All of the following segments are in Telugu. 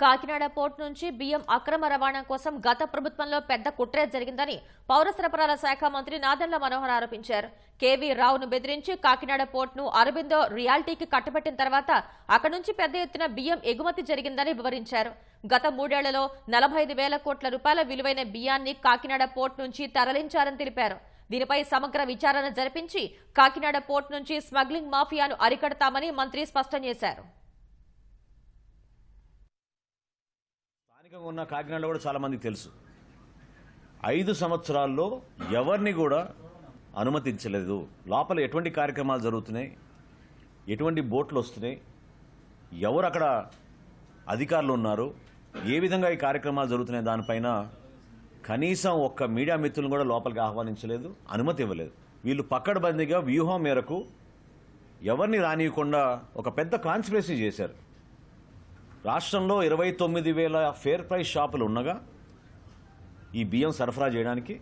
కాకినాడ పోర్ట్ నుంచి బియ్యం అక్రమ రవాణా కోసం గత ప్రభుత్వంలో పెద్ద కుట్రే జరిగిందని పౌర సరఫరాల శాఖ మంత్రి నాదెండ్ల మనోహర్ ఆరోపించారు. కేవీ రావును బెదిరించి కాకినాడ పోర్టును అరబిందో రియాలిటీకి కట్టబెట్టిన తర్వాత అక్కడి నుంచి పెద్ద ఎత్తున బియ్యం ఎగుమతి జరిగిందని వివరించారు. గత మూడేళ్ళలో నలభై ఐదు వేల కోట్ల రూపాయల విలువైన బియ్యాన్ని కాకినాడ పోర్ట్ నుంచి తరలించారని తెలిపారు. దీనిపై సమగ్ర విచారణ జరిపించి కాకినాడ పోర్ట్ నుంచి స్మగ్లింగ్ మాఫియాను అరికడతామని మంత్రి స్పష్టం చేశారు. స్థానికంగా ఉన్న కాకినాడలో కూడా చాలామందికి తెలుసు. ఐదు సంవత్సరాల్లో ఎవరిని కూడా అనుమతించలేదు. లోపల ఎటువంటి కార్యక్రమాలు జరుగుతున్నాయి? ఎటువంటి బోట్లు వస్తున్నాయి? ఎవరు అక్కడ అధికారులు ఉన్నారు? ఏ విధంగా ఈ కార్యక్రమాలు జరుగుతున్నాయి? దానిపైన కనీసం ఒక్క మీడియా మిత్రులను కూడా లోపలికి ఆహ్వానించలేదు అనుమతి ఇవ్వలేదు. వీళ్ళు పక్కడబందీగా వ్యూహం మేరకు ఎవరిని రానియకుండా ఒక పెద్ద కాన్స్పిరసీ చేశారు. రాష్ట్రంలో ఇరవై తొమ్మిది వేల ఫేర్ ప్రైస్ షాపులు ఉండగా ఈ బియ్యం సరఫరా చేయడానికి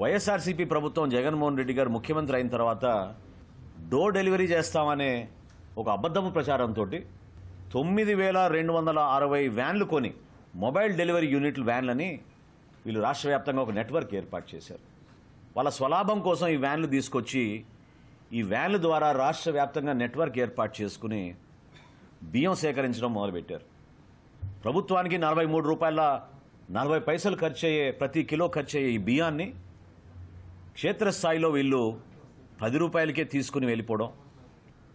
వైఎస్ఆర్సీపీ ప్రభుత్వం జగన్మోహన్ రెడ్డి గారు ముఖ్యమంత్రి అయిన తర్వాత డోర్ డెలివరీ చేస్తామనే ఒక అబద్ధపు ప్రచారంతో తొమ్మిది వేల రెండు వందల అరవై వ్యాన్లు కొని మొబైల్ డెలివరీ యూనిట్లు వ్యాన్లని వీళ్ళు రాష్ట్ర వ్యాప్తంగా ఒక నెట్వర్క్ ఏర్పాటు చేశారు. వాళ్ళ స్వలాభం కోసం ఈ వ్యాన్లు తీసుకొచ్చి ఈ వ్యాన్ల ద్వారా రాష్ట్ర వ్యాప్తంగా నెట్వర్క్ ఏర్పాటు చేసుకుని బియ్యం సేకరించడం మొదలుపెట్టారు. ప్రభుత్వానికి నలభై మూడు రూపాయల నలభై పైసలు ఖర్చు అయ్యే ప్రతి కిలో ఖర్చు అయ్యే ఈ బియ్యాన్ని క్షేత్రస్థాయిలో వీళ్ళు పది రూపాయలకే తీసుకుని వెళ్ళిపోవడం.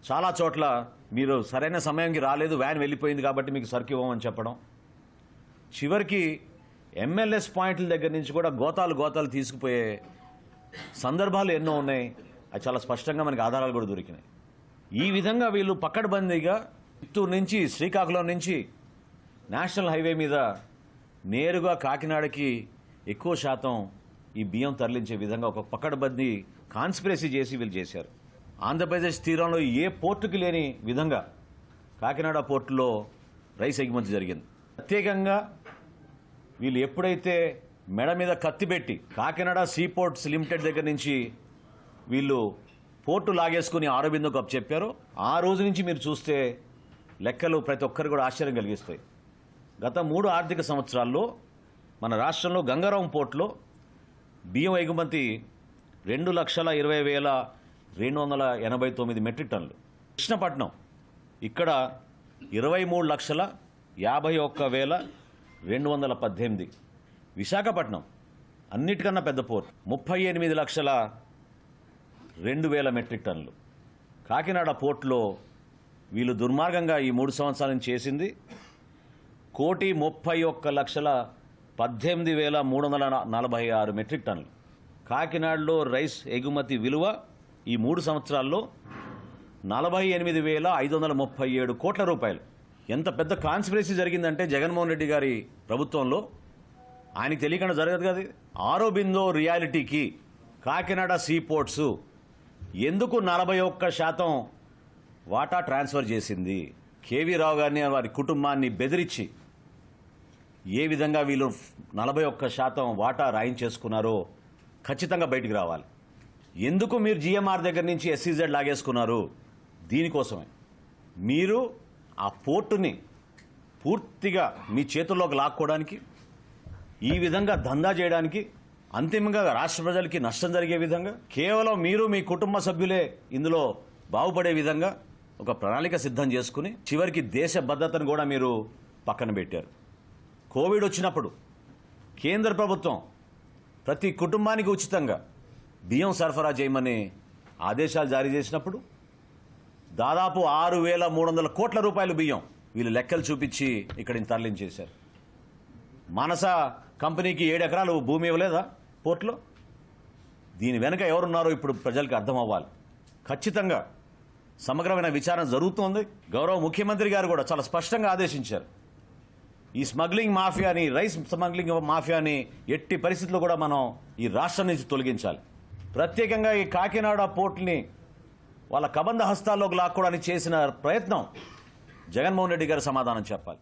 చాలా చోట్ల మీరు సరైన సమయానికి రాలేదు వ్యాన్ వెళ్ళిపోయింది కాబట్టి మీకు సరుకు ఇవ్వమని చెప్పడం. చివరికి ఎంఎల్ఎస్ పాయింట్ల దగ్గర నుంచి కూడా గోతాలు గోతాలు తీసుకుపోయే సందర్భాలు ఎన్నో ఉన్నాయి. అది చాలా స్పష్టంగా మనకి ఆధారాలు కూడా దొరికినాయి. ఈ విధంగా వీళ్ళు పక్కడబందీగా చిత్తూరు నుంచి శ్రీకాకుళం నుంచి నేషనల్ హైవే మీద నేరుగా కాకినాడకి ఎక్కువ శాతం ఈ బియ్యం తరలించే విధంగా ఒక పక్కడబందీ కాన్స్పిరసీ చేసి వీళ్ళు చేశారు. ఆంధ్రప్రదేశ్ తీరంలో ఏ పోర్టుకి లేని విధంగా కాకినాడ పోర్టులో రైస్ ఎగుమతి జరిగింది. ప్రత్యేకంగా వీళ్ళు ఎప్పుడైతే మెడ మీద కత్తి పెట్టి కాకినాడ సీ పోర్ట్స్ లిమిటెడ్ దగ్గర నుంచి వీళ్ళు పోర్టు లాగేసుకుని ఆరోబిందో కప్ చెప్పారో ఆ రోజు నుంచి మీరు చూస్తే లెక్కలు ప్రతి ఒక్కరు కూడా ఆశ్చర్యం కలిగిస్తాయి. గత మూడు ఆర్థిక సంవత్సరాల్లో మన రాష్ట్రంలో గంగారాం పోర్టులో బియ్యం ఎగుమతి రెండు లక్షల ఇరవై వేల రెండు వందల ఎనభై తొమ్మిది మెట్రిక్ టన్నులు. కృష్ణపట్నం ఇక్కడ ఇరవై మూడు లక్షల యాభై ఒక్క వేల రెండు వందల పద్దెనిమిది. విశాఖపట్నం అన్నిటికన్నా పెద్ద పోర్ట్ ముప్పై ఎనిమిది లక్షల రెండు వేల మెట్రిక్ టన్నులు. కాకినాడ పోర్టులో వీళ్ళు దుర్మార్గంగా ఈ మూడు సంవత్సరాల నుంచి చేసింది కోటి ముప్పై ఒక్క లక్షల పద్దెనిమిది వేల మూడు వందల నలభై ఆరు మెట్రిక్ టన్నులు. కాకినాడలో రైస్ ఎగుమతి విలువ ఈ మూడు సంవత్సరాల్లో నలభై ఎనిమిది వేల ఐదు వందల ముప్పై ఏడు కోట్ల రూపాయలు. ఎంత పెద్ద కాన్స్పిరసీ జరిగిందంటే జగన్మోహన్ రెడ్డి గారి ప్రభుత్వంలో. ఆయనకి తెలియకుండా జరగదు కదా ఆరోబిందో ఆరో బిందో రియాలిటీకి కాకినాడ సీపోర్ట్స్ ఎందుకు నలభై ఒక్క శాతం వాటా ట్రాన్స్ఫర్ చేసింది? కేవీ రావు గారిని వారి కుటుంబాన్ని బెదిరించి ఏ విధంగా వీళ్ళు నలభై ఒక్క శాతం వాటా రాయించేసుకున్నారో ఖచ్చితంగా బయటికి రావాలి. ఎందుకు మీరు జిఎంఆర్ దగ్గర నుంచి ఎస్సీజెడ్ లాగేసుకున్నారు? దీనికోసమే. మీరు ఆ పోర్టుని పూర్తిగా మీ చేతుల్లోకి లాక్కోవడానికి ఈ విధంగా దందా చేయడానికి అంతిమంగా రాష్ట్ర ప్రజలకి నష్టం జరిగే విధంగా కేవలం మీరు మీ కుటుంబ సభ్యులే ఇందులో బాగుపడే విధంగా ఒక ప్రణాళిక సిద్ధం చేసుకుని చివరికి దేశ భద్రతను కూడా మీరు పక్కన పెట్టారు. కోవిడ్ వచ్చినప్పుడు కేంద్ర ప్రభుత్వం ప్రతి కుటుంబానికి ఉచితంగా బియ్యం సరఫరా చేయమని ఆదేశాలు జారీ చేసినప్పుడు దాదాపు ఆరు వేల మూడు వందల కోట్ల రూపాయలు బియ్యం వీళ్ళు లెక్కలు చూపించి ఇక్కడిని తరలించేశారు. మనస కంపెనీకి ఏడు ఎకరాలు భూమి ఇవ్వలేదా పోర్టులో? దీని వెనుక ఎవరున్నారో ఇప్పుడు ప్రజలకు అర్థం అవ్వాలి ఖచ్చితంగా సమగ్రమైన విచారణ జరుగుతోంది. గౌరవ ముఖ్యమంత్రి గారు కూడా చాలా స్పష్టంగా ఆదేశించారు. ఈ స్మగ్లింగ్ మాఫియాని రైస్ స్మగ్లింగ్ మాఫియాని ఎట్టి పరిస్థితుల్లో కూడా మనం ఈ రాష్ట్రం నుంచి తొలగించాలి. ప్రత్యేకంగా ఈ కాకినాడ పోర్టుని వాళ్ళ కబంధ హస్తాల్లోకి లాక్కోవడానికి చేసిన ప్రయత్నం జగన్మోహన్ రెడ్డి గారు సమాధానం చెప్పాలి.